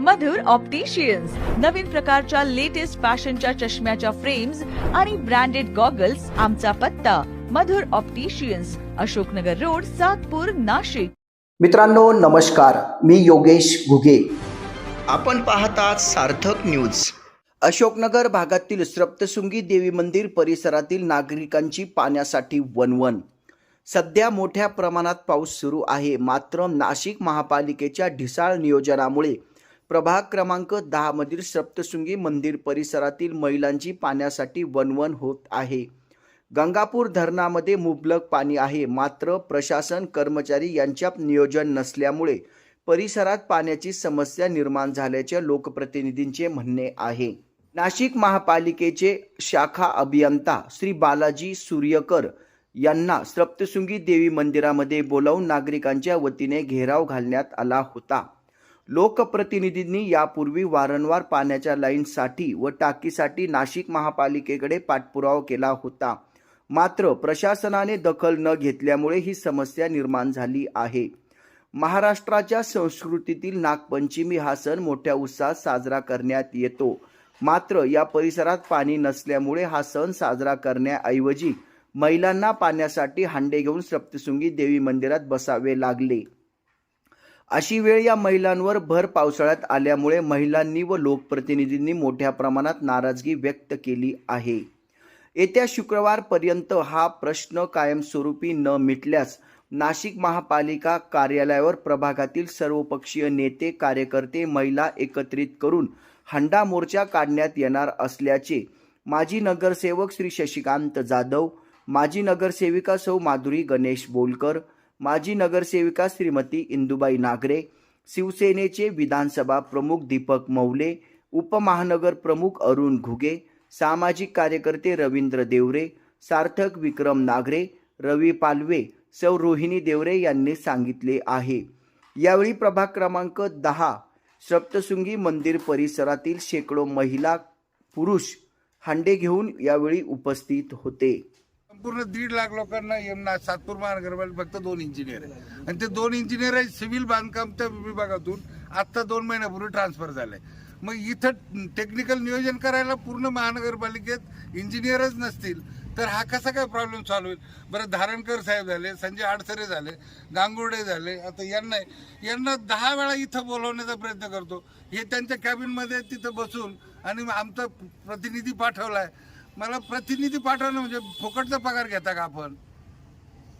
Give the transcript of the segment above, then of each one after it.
मधुर opticians नवीन प्रकारच्या latest फॅशनच्या चष्म्याच्या फ्रेम्स आणि ब्रँडेड गॉगल्स आमचा पत्ता. Madhur opticians Ashoknagar road Satpur Nashik. मित्रांनो नमस्कार. मी योगेश घुगे. आपण पाहतात सार्थक न्यूज अशोकनगर भागातील सप्तशृंगी देवी मंदिर परिसरातील नागरिकांची पाण्यासाठी वनवन सध्या मोठ्या प्रमाणात पाऊस सुरू आहे. मात्र नाशिक महापालिकेच्या ढिसाळ नियोजनामुळे प्रभाग क्रमांक दहामधील सप्तशृंगी मंदिर परिसरातील महिलांची पाण्यासाठी वनवन होत आहे. गंगापूर धरणामध्ये मुबलक पाणी आहे. मात्र प्रशासन कर्मचारी यांच्यात नियोजन नसल्यामुळे परिसरात पाण्याची समस्या निर्माण झाल्याचे लोकप्रतिनिधींचे म्हणणे आहे. नाशिक महापालिकेचे शाखा अभियंता श्री बालाजी सूर्यकर यांना सप्तशृंगी देवी मंदिरामध्ये बोलावून नागरिकांच्या वतीने घेराव घालण्यात आला होता. लोकप्रतिनिधींनी यापूर्वी वारंवार पाण्याच्या लाईनसाठी व टाकीसाठी नाशिक महापालिकेकडे पाठपुरावा केला होता. मात्र प्रशासनाने दखल न घेतल्यामुळे ही समस्या निर्माण झाली आहे. महाराष्ट्राच्या संस्कृतीतील नागपंचमी हा सण मोठ्या उत्साहात साजरा करण्यात येतो. मात्र या परिसरात पाणी नसल्यामुळे हा सण साजरा करण्याऐवजी महिलांना पाण्यासाठी हांडे घेऊन सप्तशृंगी देवी मंदिरात बसावे लागले. अशी वेळ या महिलांवर भर पावसाळ्यात आल्यामुळे महिलांनी व लोकप्रतिनिधींनी मोठ्या प्रमाणात नाराजगी व्यक्त केली आहे. येत्या शुक्रवारपर्यंत हा प्रश्न कायमस्वरूपी न मिटल्यास नाशिक महापालिका कार्यालयावर प्रभागातील सर्वपक्षीय नेते कार्यकर्ते महिला एकत्रित करून हंडा मोर्चा काढण्यात येणार असल्याचे माजी नगरसेवक श्री शशिकांत जाधव माजी नगरसेविका सौ माधुरी गणेश बोलकर माजी नगरसेविका श्रीमती इंदुबाई नागरे शिवसेनेचे विधानसभा प्रमुख दीपक मौले उपमहानगर प्रमुख अरुण घुगे सामाजिक कार्यकर्ते रवींद्र देवरे सार्थक विक्रम नागरे रवी पालवे सौ रोहिणी देवरे यांनी सांगितले आहे. यावेळी प्रभाग क्रमांक दहा सप्तशृंगी मंदिर परिसरातील शेकडो महिला पुरुष हांडे घेऊन यावेळी उपस्थित होते. संपूर्ण दीड लाख लोकांना यमुना सातपूर महानगरपालिका फक्त दोन इंजिनियर आहे आणि ते दोन इंजिनियर आहे सिव्हिल बांधकामच्या विभागातून. आत्ता दोन महिन्यापूर्वी ट्रान्सफर झाले मग इथं टेक्निकल नियोजन करायला पूर्ण महानगरपालिकेत इंजिनियरच नसतील. तर हा कसा काय प्रॉब्लेम सॉल्व्ह होईल? बरं धारणकर साहेब झाले संजय आडसरे झाले गांगुर्डे झाले आता यांना यांना दहा वेळा इथं बोलवण्याचा प्रयत्न करतो. हे त्यांच्या कॅबिनमध्ये तिथं बसून आणि आमचा प्रतिनिधी पाठवलाय. मला प्रतिनिधी पाठवणं म्हणजे फुकटचा पगार घेता का आपण?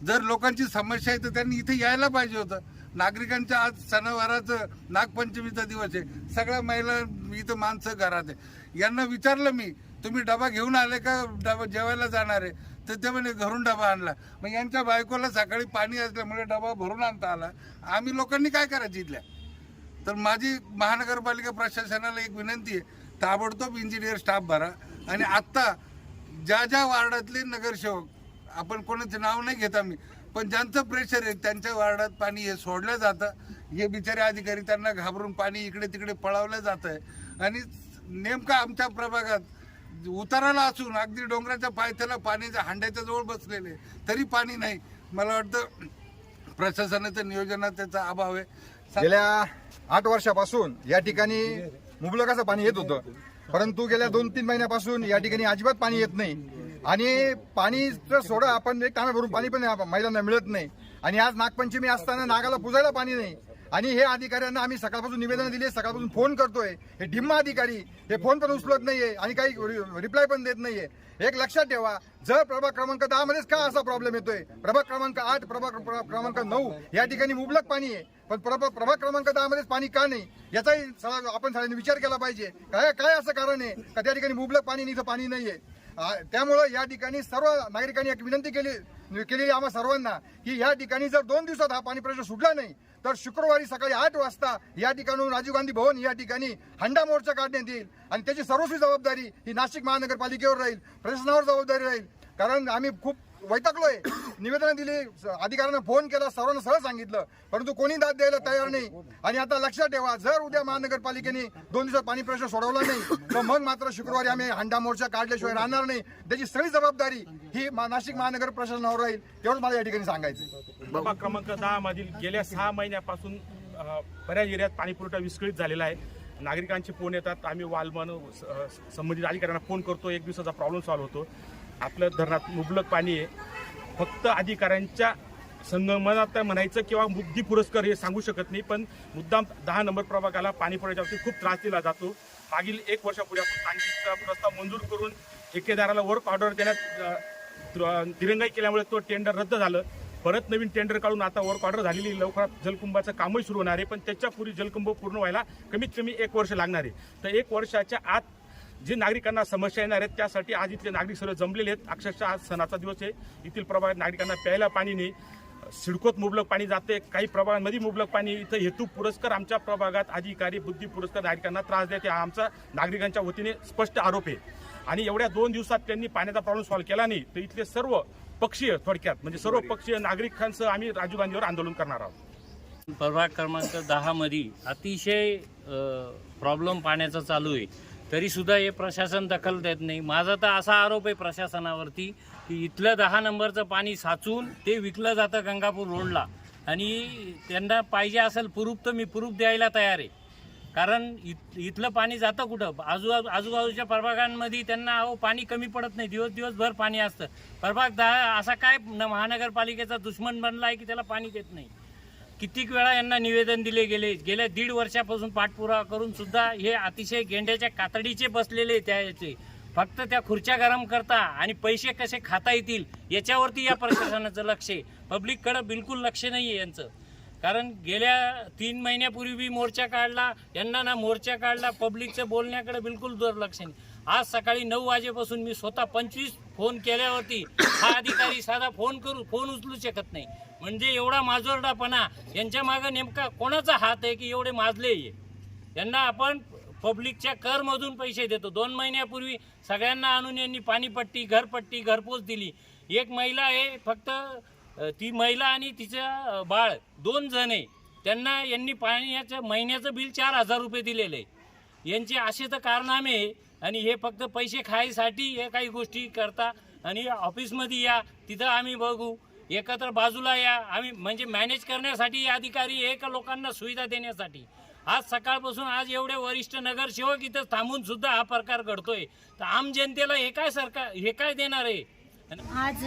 जर लोकांची समस्या आहे तर त्यांनी इथे यायला पाहिजे होतं. नागरिकांच्या आज सणावाराचं नागपंचमीचा दिवस आहे. सगळ्या महिला इथं माणसं घरात आहे. यांना विचारलं मी तुम्ही डबा घेऊन आले का? डबा जेवायला जाणार आहे. तर ते म्हणे घरून डबा आणला. मग यांच्या बायकोला सकाळी पाणी असल्यामुळे डबा भरून आणता आला. आम्ही लोकांनी काय करायचं इथल्या? तर माझी महानगरपालिका प्रशासनाला एक विनंती आहे ताबडतोब इंजिनियर स्टाफ भरा. आणि आत्ता ज्या ज्या वार्डातले नगरसेवक आपण कोणाचं नाव नाही घेत आम्ही पण ज्यांचं प्रेशर आहे त्यांच्या वार्डात पाणी हे सोडलं जातं. हे बिचारे अधिकारी त्यांना घाबरून पाणी इकडे तिकडे पळवलं जात आहे आणि नेमका आमच्या प्रभागात उताराला असून अगदी डोंगराच्या पायथ्याला पाण्याच्या हांड्याच्या जवळ बसलेले तरी पाणी नाही. मला वाटतं प्रशासनाच्या नियोजनात त्याचा अभाव आहे. गेल्या आठ वर्षापासून या ठिकाणी मुबलकाचं पाणी येत होतं. परंतु गेल्या दोन तीन महिन्यापासून या ठिकाणी अजिबात पाणी येत नाही. आणि पाणी जर सोडा आपण एक तांब्या भरून पाणी पण महिलांना मिळत नाही. आणि आज नागपंचमी असताना नागाला पुजायला पाणी नाही. आणि हे अधिकाऱ्यांना आम्ही सकाळपासून निवेदन दिले सकाळपासून फोन करतोय. हे ढिम्मा अधिकारी हे फोन पण उचलत नाहीये आणि काही रिप्लाय पण देत नाहीये. एक लक्षात ठेवा जर प्रभाग क्रमांक दहा मध्येच का असा प्रॉब्लेम येतोय? प्रभाग क्रमांक आठ प्रभाग क्रमांक नऊ या ठिकाणी मुबलक पाणी आहे. पण प्रभाग प्रभाग क्रमांक दहा मध्येच पाणी का नाही? याचाही सगळा आपण सगळ्यांनी विचार केला पाहिजे. काय काय असं कारण आहे का त्या ठिकाणी मुबलक पाणी नाही पाणी नाहीये? त्यामुळं या ठिकाणी सर्व नागरिकांनी एक विनंती केली केलेली आम्हा सर्वांना की या ठिकाणी जर दोन दिवसात हा पाणी प्रश्न सुटला नाही तर शुक्रवारी सकाळी आठ वाजता या ठिकाणून राजीव गांधी भवन या ठिकाणी हंडा मोर्चा काढण्यात येईल. आणि त्याची सर्वस्वी जबाबदारी ही नाशिक महानगरपालिकेवर राहील प्रशासनावर जबाबदारी राहील. कारण आम्ही खूप वैतागलोय. निवेदन दिली अधिकाऱ्यांना फोन केला सर्वांना सहज सांगितलं. परंतु कोणी दाद द्यायला तयार नाही. आणि आता लक्षात ठेवा जर उद्या महानगरपालिकेने दोन दिवसात पाणी प्रश्न सोडवला नाही तर मग मात्र शुक्रवारी आम्ही हंडा मोर्चा काढल्याशिवाय राहणार नाही. त्याची सगळी जबाबदारी ही नाशिक महानगर प्रशासनावर राहील तेवढं मला या ठिकाणी सांगायचं क्रमांक दहा मधील गेल्या सहा महिन्यापासून बऱ्याच एरियात पाणी पुरवठा विस्कळीत झालेला आहे. नागरिकांचे फोन येतात. आम्ही वालमन संबंधित अधिकाऱ्यांना फोन करतो. एक दिवसाचा प्रॉब्लेम सॉल्व्ह होतो. आपलं धरणात मुबलक पाणी आहे. फक्त अधिकाऱ्यांच्या संगमनात म्हणायचं किंवा बुद्धी पुरस्कार हे सांगू शकत नाही पण मुद्दाम दहा नंबर प्रभागाला पाणी पुरवठ्याच्या बाबतीत खूप त्रास दिला जातो. मागील एक वर्षापूर्वी आपण पाणीचा प्रस्ताव मंजूर करून ठेकेदाराला वर्क ऑर्डर देण्यात दिरंगाई केल्यामुळे तो टेंडर रद्द झालं. परत नवीन टेंडर काढून आता वर्क ऑर्डर झालेली लवकरात जलकुंभाचं कामही सुरू होणार आहे पण त्याच्यापूर्वी जलकुंभ पूर्ण व्हायला कमीत कमी एक वर्ष लागणार आहे. तर एक वर्षाच्या आत जे नागरिकांना समस्या येणार आहेत त्यासाठी आज इथले नागरिक सर्व जमलेले आहेत. अक्षरशः आज सणाचा दिवस आहे. येथील प्रभागात नागरिकांना प्यायला पाणी नाही. सिडकोत मुबलक पाणी जाते. काही प्रभागांमध्ये मुबलक पाणी इथं हेतू पुरस्कार आमच्या प्रभागात अधिकारी बुद्धी पुरस्कार नागरिकांना त्रास देते हा आमचा नागरिकांच्या वतीने स्पष्ट आरोप आहे. आणि एवढ्या दोन दिवसात त्यांनी पाण्याचा प्रॉब्लेम सॉल्व्ह केला नाही तर इथले सर्व पक्षीय थोडक्यात म्हणजे सर्व पक्षीय नागरिकांसह आम्ही राजीव गांधीवर आंदोलन करणार आहोत. प्रभाग क्रमांक दहा मध्ये अतिशय प्रॉब्लेम पाण्याचा चालू आहे. तरीसुद्धा हे प्रशासन दखल देत नाही. माझा तर असा आरोप आहे प्रशासनावरती की इथलं दहा नंबरचं पाणी साचून ते विकलं जातं गंगापूर रोडला. आणि त्यांना पाहिजे असेल प्रूफ तर मी प्रूफ द्यायला तयार आहे. कारण इत इथलं पाणी जातं कुठं? आजू आजूबाजूच्या प्रभागांमध्ये त्यांना अहो पाणी कमी पडत नाही. दिवस दिवसभर पाणी असतं. प्रभाग दहा असा काय न- महानगरपालिकेचा दुश्मन बनला आहे की त्याला पाणी देत नाही? कितीक वेळा यांना निवेदन दिले गेले? गेल्या दीड वर्षापासून पाठपुरावा करून सुद्धा हे अतिशय गेंड्याच्या कातडीचे बसलेले त्या याचे फक्त त्या खुर्च्या गरम करता आणि पैसे कसे खाता येतील याच्यावरती या प्रशासनाचं लक्ष आहे. पब्लिककडं बिलकुल लक्ष नाही आहे यांचं. कारण गेल्या तीन महिन्यापूर्वी बी मोर्चा काढला यांना ना मोर्चा काढला पब्लिकचं बोलण्याकडे बिलकुल दुर्लक्ष नाही. आज सकाळी नऊ वाजेपासून मी स्वतः पंचवीस फोन केल्यावरती हा अधिकारी साधा फोन करू फोन उचलू शकत नाही. म्हणजे एवढा माजोरडापणा यांच्या मागं नेमका कोणाचा हात आहे की एवढे माजले यांना आपण पब्लिकच्या करमधून पैसे देतो. दोन महिन्यापूर्वी सगळ्यांना आणून यांनी पाणीपट्टी घरपट्टी घरपोच दिली. एक महिला आहे फक्त ती महिला आणि तिचं बाळ दोन जण आहे. त्यांना यांनी पाण्याचं महिन्याचं बिल चार हजार रुपये दिलेलं आहे. यांचे असे तर कारनामे आहे आणि हे फक्त पैसे खायसाठी हे काही गोष्टी करता आणि ऑफिसमध्ये या तिथं आम्ही बघू. एकत्र बाजूला या. आम्ही म्हणजे मॅनेज करण्यासाठी अधिकारी एक लोकांना सुविधा देण्यासाठी? आज सकाळपासून आज एवढे वरिष्ठ नगरसेवक इथं थांबून सुद्धा हा प्रकार घडतोय. तर आम जनतेला हे काय सरकार हे काय देणार आहे? आज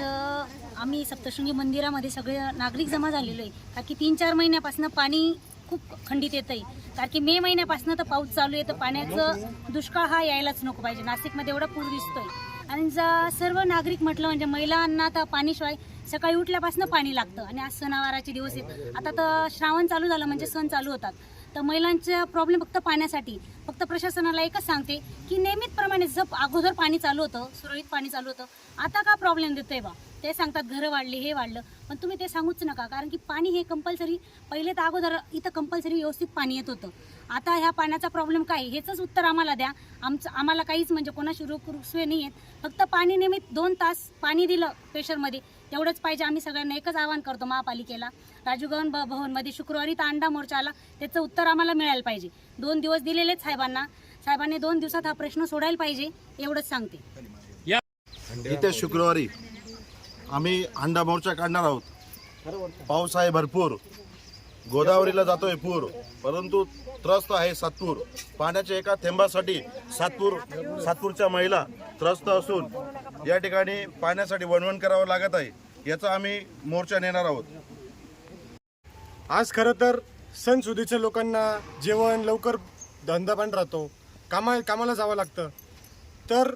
आम्ही सप्तशृंगी मंदिरामध्ये सगळे नागरिक जमा झालेलो आहे. कारण की तीन चार महिन्यापासून पाणी खूप खंडित येत आहे कारण की मे महिन्यापासून तर पाऊस चालू आहे तर पाण्याचं दुष्काळ हा यायलाच नको पाहिजे. नाशिकमध्ये एवढा पूर दिसतोय. आणि ज- सर्व नागरिक म्हटलं म्हणजे महिलांना तर पाणीशिवाय सकाळी उठल्यापासून पाणी लागतं. आणि आज सणावाराचे दिवस आहेत. आता तर श्रावण चालू झालं म्हणजे सण चालू होतात. तर महिलांचा प्रॉब्लेम फक्त पाण्यासाठी. फक्त प्रशासनाला एकच सांगते की नियमितप्रमाणे जप अगोदर पाणी चालू होतं सुरळीत पाणी चालू होतं. आता का प्रॉब्लेम देतोय बा? ते सांगतात घरं वाढली हे वाढलं. पण तुम्ही ते सांगूच नका कारण की पाणी हे कंपल्सरी पहिले तर अगोदर इथं कंपल्सरी व्यवस्थित पाणी येत होतं. आता ह्या पाण्याचा प्रॉब्लेम काय? हेच उत्तर आम्हाला द्या. आमचं आम्हाला काहीच म्हणजे कोणाशी रोख रुसवे नाही आहेत. फक्त पाणी निमित्त दोन तास पाणी दिलं प्रेशरमध्ये तेवढंच पाहिजे. आम्ही सगळ्यांना एकच आवाहन करतो महापालिकेला. राजीव गावन भ- भवनमध्ये शुक्रवारी तर अंडा मोर्चा आला त्याचं उत्तर आम्हाला मिळायला पाहिजे. दोन दिवस दिलेलेच साहेबांना. साहेबांनी दोन दिवसात हा प्रश्न सोडायला पाहिजे एवढंच सांगते. येत्या शुक्रवारी आम्ही अंडा मोर्चा काढणार आहोत. पाऊस आहे भरपूर. गोदावरीला जातोय पूर. परंतु त्रस्त आहे सातपूर. पाण्याच्या एका थेंबासाठी सातपूर सातपूरच्या महिला त्रस्त असून या ठिकाणी पाण्यासाठी वणवण करावं लागत आहे. याचा आम्ही मोर्चा नेणार आहोत. आज खरं तर सणसुदीच्या लोकांना जेवण लवकर धंदा पण राहतो. कामा कामाला जावं लागतं. तर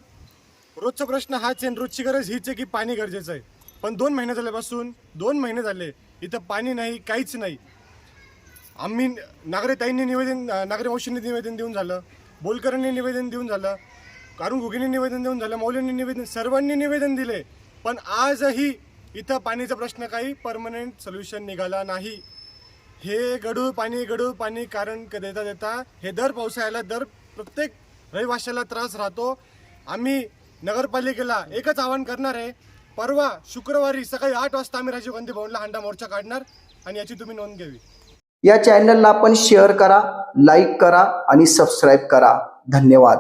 रोजचा प्रश्न हाच आहे रोजची गरज हीच आहे की पाणी गरजेचं आहे. पण दोन महिने झाल्यापासून दोन महिने झाले इथं पाणी नाही काहीच नाही. आम्ही नागरिकताईंनी निवेदन नागरी निवेदन देऊन झालं बोलकरांनी निवेदन देऊन झालं कारण घुगेंनी निवेदन देऊन झालं मौल्यांनी निवेदन सर्वांनी निवेदन दिले. पण आजही इथं पाणीचा प्रश्न काही परमनंट सोल्युशन निघाला नाही. हे गडूळ पाणी गडूळ पाणी कारण देता देता हे दर पावसाळ्याला दर प्रत्येक रहिवाशाला त्रास राहतो. आम्ही नगरपालिकेला एकच आवाहन करणार आहे परवा शुक्रवारी सकाळी आठ वाजता आम्ही राजीव गांधी भवनला हंडा मोर्चा काढणार आणि याची तुम्ही नोंद घ्यावी. या चॅनलला आपण शेअर करा लाईक करा आणि सबस्क्राईब करा. धन्यवाद.